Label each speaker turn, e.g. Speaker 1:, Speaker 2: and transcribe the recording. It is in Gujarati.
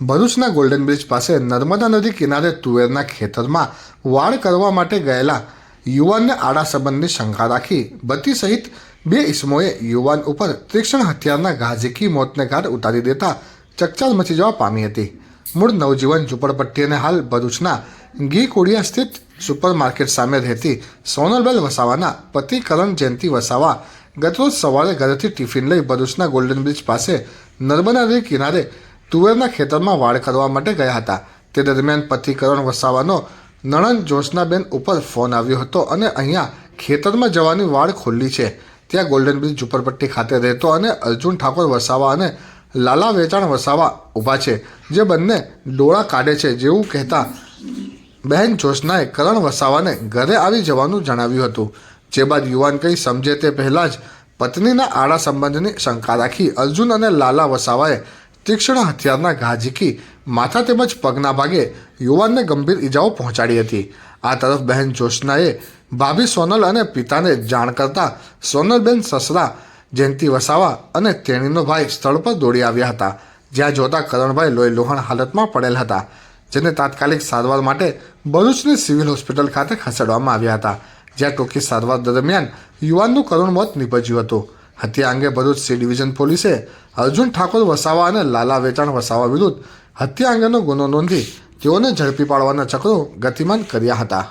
Speaker 1: ભરૂચના ગોલ્ડન બ્રિજ પાસે નર્મદા નદી કિનારે તુવેરના ખેતરમાં વાળ કરવા માટે ગયેલા યુવાનને આડા સંબંધની શંકા રાખી. બત્તી સહિત બે ઇસમોએ યુવાન ઉપર તીક્ષ્ણ હથિયારના ઝીકી મોતને ઘાટ ઉતારી દેતા ચકચાર મચી જવા પામી હતી. મૂળ નવજીવન ઝૂંપડપટ્ટી અને હાલ ભરૂચના ગી કોડિયા સ્થિત સુપર માર્કેટ સામે રહેતી સોનલબેલ વસાવાના પતિ કરણ જયંતિ વસાવા ગતરોજ સવારે ઘરેથી ટિફિન લઈ ભરૂચના ગોલ્ડન બ્રિજ પાસે નર્મદા નદી કિનારે તુવેરના ખેતરમાં વાડ કરવા માટે ગયા હતા. તે દરમિયાન પતિ કરણ વસાવાનો નણંદ જોશનાબેન ઉપર ફોન આવ્યો હતો અને અહીંયા ખેતરમાં જવાની વાડ ખુલ્લી છે. ત્યાં ગોલ્ડન બ્રિજ ઝુંપડપટ્ટી ખાતે રહેતો અને અર્જુન ઠાકોર વસાવા અને લાલા વેચાણ વસાવા ઊભા છે, જે બંને ડોળા કાઢે છે જેવું કહેતા બહેન જોશનાએ કરણ વસાવાને ઘરે આવી જવાનું જણાવ્યું હતું. જે બાદ યુવાન કંઈ સમજે તે પહેલાં જ પત્નીના આડા સંબંધની શંકા રાખી અર્જુન અને લાલા વસાવાએ તીક્ષ્ણ હથિયારના ઘા ઝીકી માથા તેમજ પગના ભાગે યુવાનને ગંભીર ઈજાઓ પહોંચાડી હતી. આ તરફ બહેન જોશનાએ ભાભી સોનલ અને પિતાને જાણ કરતા સોનલબેન સસરા, જયંતિ વસાવા અને તેણીનો ભાઈ સ્થળ પર દોડી આવ્યા હતા. જ્યાં જોતા કરણભાઈ લોહી લોહણ હાલતમાં પડેલ હતા, જેને તાત્કાલિક સારવાર માટે ભરૂચની સિવિલ હોસ્પિટલ ખાતે ખસેડવામાં આવ્યા હતા, જ્યાં ટૂંકી સારવાર દરમિયાન યુવાનનું કરુણ મોત નીપજ્યું હતું. હત્યા અંગે ભરૂચ સી ડિવિઝન પોલીસે અર્જુન ઠાકોર વસાવા અને લાલા વેચાણ વસાવા વિરુદ્ધ હત્યા અંગેનો ગુનો નોંધી તેઓને ઝડપી પાડવાના ચક્રો ગતિમાન કર્યા હતા.